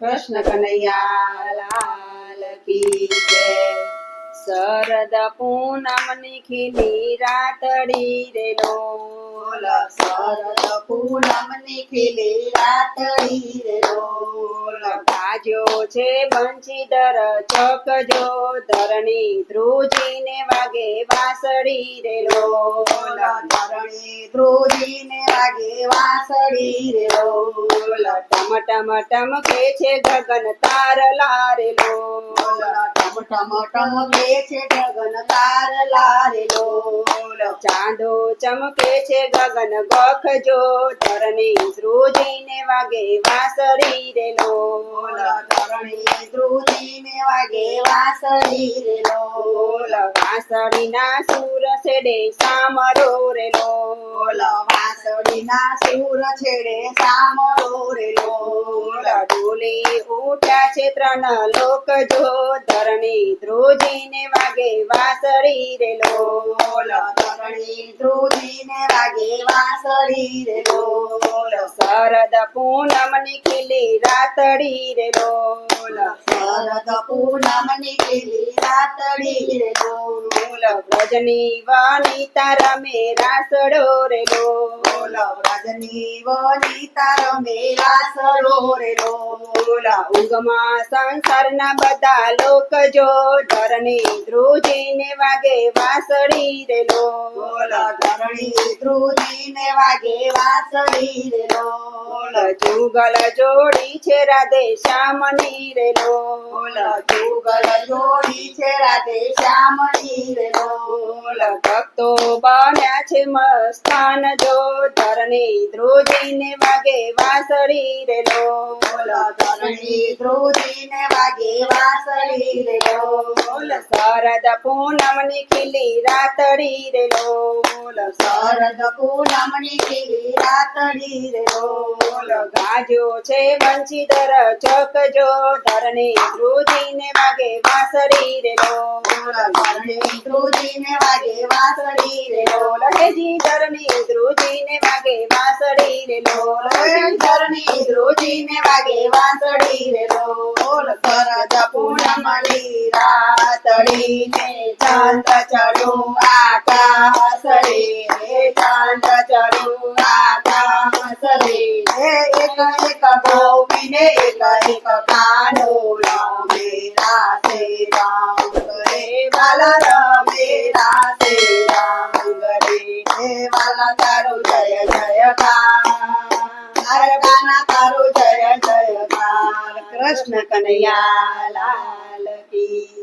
કૃષ્ણ કનૈયા લાલ કી શરદ પૂનમની ખીલી રાતડી રે લોલ શરદ પૂનમની ખીલી રાતડી રે લોલ ગાજ્યો છે બંશીધર ચકજો. ધરણી ધ્રુજીને વાગે વાસળી રે લોલ ધરણી ધ્રુજીને વાગે વાસળી રે લોલ ટમ ટમ ટમ કે છે ગગન તાર લારેલો? ટમ ટમ ટમ કે છે ગગન તાર લારેલો? ચાંદો ચમકે છે ગગન ગોખજો ધરણી ધ્રુજીને વાગે વાસરી રેલો. ધરણી ધ્રુજીને વાગે વાસરી રેલો. વાસરી ના સુર સેડે સામરો રે બોલ સુર છેડે સામળો રે ડોલી ઉઠ્યા છે ત્રણ લોક જો ધરણી ધ્રુજીને વાગે વાસળી રે લોલ. ધરણી ધ્રુજીને વાગે વાસળી રે લોલ. શરદ પૂનમ ખીલી રાતડી રે શરદ પૂનમ ખીલી રાતડી રે લોલ. વ્રજની વનિતા રમે રાસડો રે લો. બોલ વની વનિતા મેરા રાસડો રે લોલ ઊંઘમાં સંસારના બધા લોક જો. ધરણી ધ્રુજીને વાગે વાસળી રે લો. બોલ ધરણી ધ્રુજીને વાગે વાસળી રે લોલ જુગલ જોડી છે રાધે શ્યામની રે લો. બોલ જુગલ જોડી છે રાધે શ્યામણી રે લોલ ભક્તો બન્યા છે મસ્તાન જો ધરણી ધ્રુજીને વાગે વાસળી રે લોલ વાગે વાસળી રે લોલ શરદ પૂનમની ખીલી રાતડી રે લોલ શરદ પૂનમની ખીલી રાતડી રે લોલ ગાજો છે બંશીધર ચોક જો ધરણી ધ્રુજીને વાગે વાસળી રે લોલ ધરણી ધ્રુજીને વાગે વાસળી રે લોલ હેજી ધરણી ધ્રુજીને વાગે વાસળી રે લોલ. ધરણી ધ્રુજીને વાગે વાસળી રે લોલ. શરદ પૂનમની રાતડીને ચંદ્ર ચડ્યું આકાશ રે ચંદ્ર ચડ્યું આકાશ રે એક એક ગોપીને એક એક કાનો રમે. રાસે જય જયકાર હરકાના તારું જય જયકાર કૃષ્ણ કનૈયા લાલ કી.